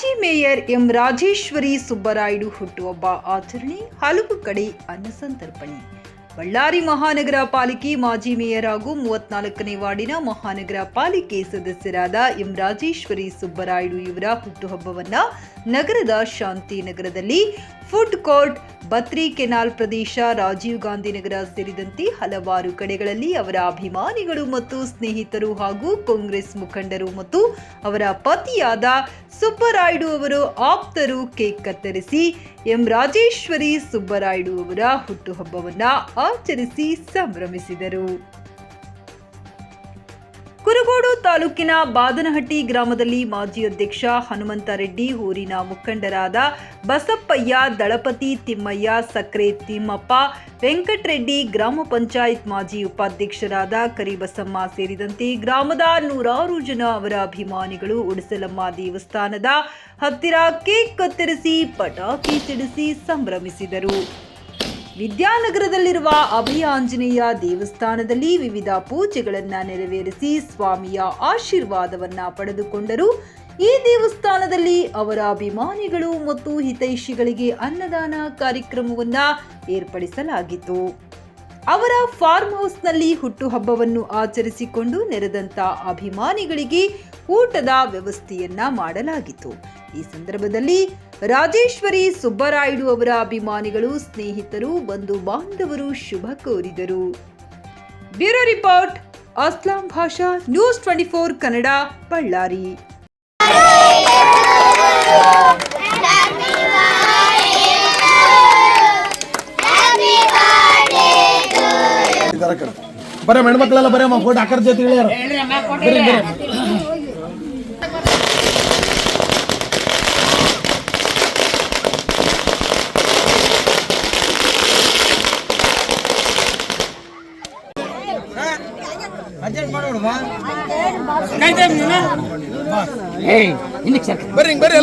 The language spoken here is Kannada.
ಮೇಯರ್ ಎಂ ರಾಜೇಶ್ವರಿ ಸುಬ್ಬರಾಯ್ಡು ಹುಟ್ಟುಹಬ್ಬ ಆಚರಣೆ, ಹಲವು ಕಡೆ ಅನ್ನಸಂತರ್ಪಣೆ ಬಳ್ಳಾರಿ ಮಹಾನಗರ ಪಾಲಿಕೆ ಮಾಜಿ ಮೇಯರ್ ಹಾಗೂ ಮೂವತ್ನಾಲ್ಕನೇ ವಾರ್ಡಿನ ಮಹಾನಗರ ಪಾಲಿಕೆ ಸದಸ್ಯರಾದ ಎಂ ರಾಜೇಶ್ವರಿ ಸುಬ್ಬರಾಯ್ಡು ಇವರ ಹುಟ್ಟುಹಬ್ಬವನ್ನ ನಗರದ ಶಾಂತಿನಗರದಲ್ಲಿ ಫುಡ್ ಕೋರ್ಟ್ ಬತ್ರಿ ಕೆನಾಲ್ ಪ್ರದೇಶ, ರಾಜೀವ್ ಗಾಂಧಿ ನಗರ ಸೇರಿದಂತೆ ಹಲವಾರು ಕಡೆಗಳಲ್ಲಿ ಅವರ ಅಭಿಮಾನಿಗಳು ಮತ್ತು ಸ್ನೇಹಿತರು ಹಾಗೂ ಕಾಂಗ್ರೆಸ್ ಮುಖಂಡರು ಮತ್ತು ಅವರ ಪತಿಯಾದ ಸುಬ್ಬರಾಯ್ಡು ಅವರು ಆಪ್ತರು ಕೇಕ್ ಕತ್ತರಿಸಿ, ಎಂ ರಾಜೇಶ್ವರಿ ಸುಬ್ಬರಾಯ್ಡು ಅವರ ಹುಟ್ಟುಹಬ್ಬವನ್ನು ಆಚರಿಸಿ ಸಂಭ್ರಮಿಸಿದರು. ಕುರುಗೋಡು ತಾಲೂಕಿನ ಬಾದನಹಟ್ಟಿ ಗ್ರಾಮದಲ್ಲಿ ಮಾಜಿ ಅಧ್ಯಕ್ಷ ಹನುಮಂತರೆಡ್ಡಿ ಊರಿನ ಮುಖಂಡರಾದ ಬಸಪ್ಪಯ್ಯ, ದಳಪತಿ ತಿಮ್ಮಯ್ಯ, ಸಕ್ರೆ ತಿಮ್ಮಪ್ಪ, ವೆಂಕಟರೆಡ್ಡಿ ಗ್ರಾಮ ಪಂಚಾಯತ್ ಮಾಜಿ ಉಪಾಧ್ಯಕ್ಷರಾದ ಕರಿಬಸಮ್ಮ ಸೇರಿದಂತೆ ಗ್ರಾಮದ ನೂರಾರು ಜನ ಅವರ ಅಭಿಮಾನಿಗಳು ಉಡಿಸಲಮ್ಮ ದೇವಸ್ಥಾನದ ಹತ್ತಿರ ಕೇಕ್ ಕತ್ತರಿಸಿ ಪಟಾಕಿ ಸಿಡಿಸಿ ಸಂಭ್ರಮಿಸಿದರು. ವಿದ್ಯಾನಗರದಲ್ಲಿರುವ ಅಭಯ ಆಂಜನೇಯ ದೇವಸ್ಥಾನದಲ್ಲಿ ವಿವಿಧ ಪೂಜೆಗಳನ್ನು ನೆರವೇರಿಸಿ ಸ್ವಾಮಿಯ ಆಶೀರ್ವಾದವನ್ನ ಪಡೆದುಕೊಂಡರು. ಈ ದೇವಸ್ಥಾನದಲ್ಲಿ ಅವರ ಅಭಿಮಾನಿಗಳು ಮತ್ತು ಹಿತೈಷಿಗಳಿಗೆ ಅನ್ನದಾನ ಕಾರ್ಯಕ್ರಮವನ್ನ ಏರ್ಪಡಿಸಲಾಗಿತ್ತು. ಅವರ ಫಾರ್ಮ್ ಹೌಸ್ನಲ್ಲಿ ಹುಟ್ಟುಹಬ್ಬವನ್ನು ಆಚರಿಸಿಕೊಂಡು ನೆರೆದಂತ ಅಭಿಮಾನಿಗಳಿಗೆ ಊಟದ ವ್ಯವಸ್ಥೆಯನ್ನ ಮಾಡಲಾಗಿತ್ತು. ಈ ಸಂದರ್ಭದಲ್ಲಿ ರಾಜೇಶ್ವರಿ ಸುಬ್ಬರಾಯುಡು ಅವರ ಅಭಿಮಾನಿಗಳು ಸ್ನೇಹಿತರು ಬಂಧು ಬಾಂಧವರು ಶುಭ ಕೋರಿದರು. Bureau report Aslam Basha news twenty four Kannada Ballari. ಬರೇ ಹೆಣ್ಮಕ್ಳೆಲ್ಲ ಬರೇ ಫೋಟೋ ಜೊತೆ ಇಳಿಯಾರ. ಬರ್ರಿ ಬರ್ರಿ